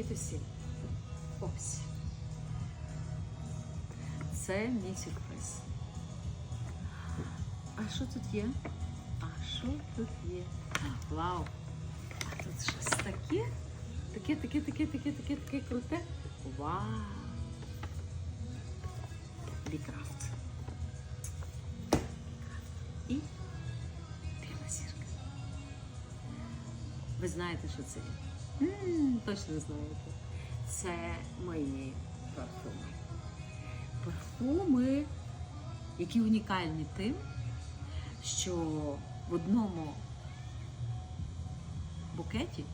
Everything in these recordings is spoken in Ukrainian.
Привіт усім. Ось. Це мій сюрприз. А що тут є? А що тут є? Вау! А тут щось таке? Таке, таке, таке, таке, таке, таке круте. Вау! Бікрафт. І біла. Ви знаєте, що це є? Точно знаєте. Це мої парфуми. Парфуми, які унікальні тим, що в одному букеті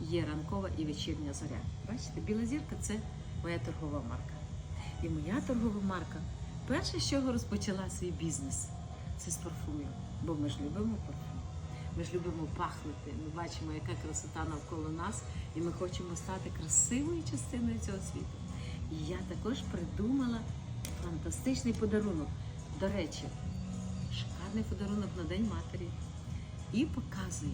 є ранкова і вечірня зоря. Бачите, біла зірка це моя торгова марка. І моя торгова марка перше, з чого розпочала свій бізнес, це з парфумів. Бо ми ж любимо парфум. Ми ж любимо пахнути. Ми бачимо, яка красота навколо нас, і ми хочемо стати красивою частиною цього світу. І я також придумала фантастичний подарунок. До речі, шикарний подарунок на День матері. І показую.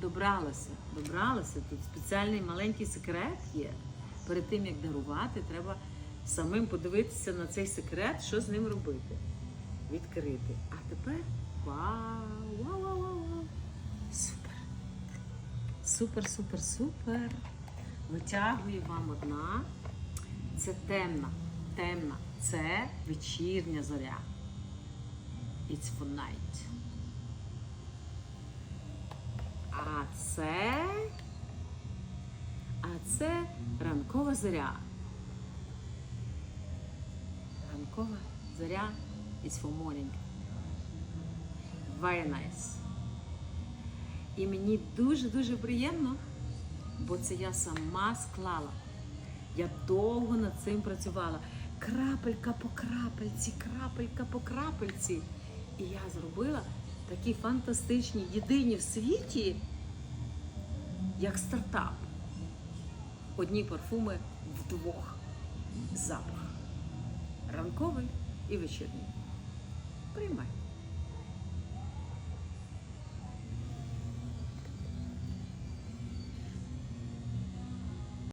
Добралася, добралася. Тут спеціальний маленький секрет є. Перед тим як дарувати, треба самим подивитися на цей секрет, що з ним робити. Відкрити. А тепер вау! Вау, вау, вау, вау! Супер! Супер, супер, супер! Витягую вам одна. Це темна, темна. Це вечірня зоря. It's for night. А це. А це ранкова зоря. Ранкова зоря is for morning. Very nice. І мені дуже-дуже приємно, бо це я сама склала. Я довго над цим працювала. Крапелька по крапельці, крапелька по крапельці. І я зробила такі фантастичні, єдині в світі, як стартап. Одні парфуми в двох запах. Ранковий і вечірній. Приймай.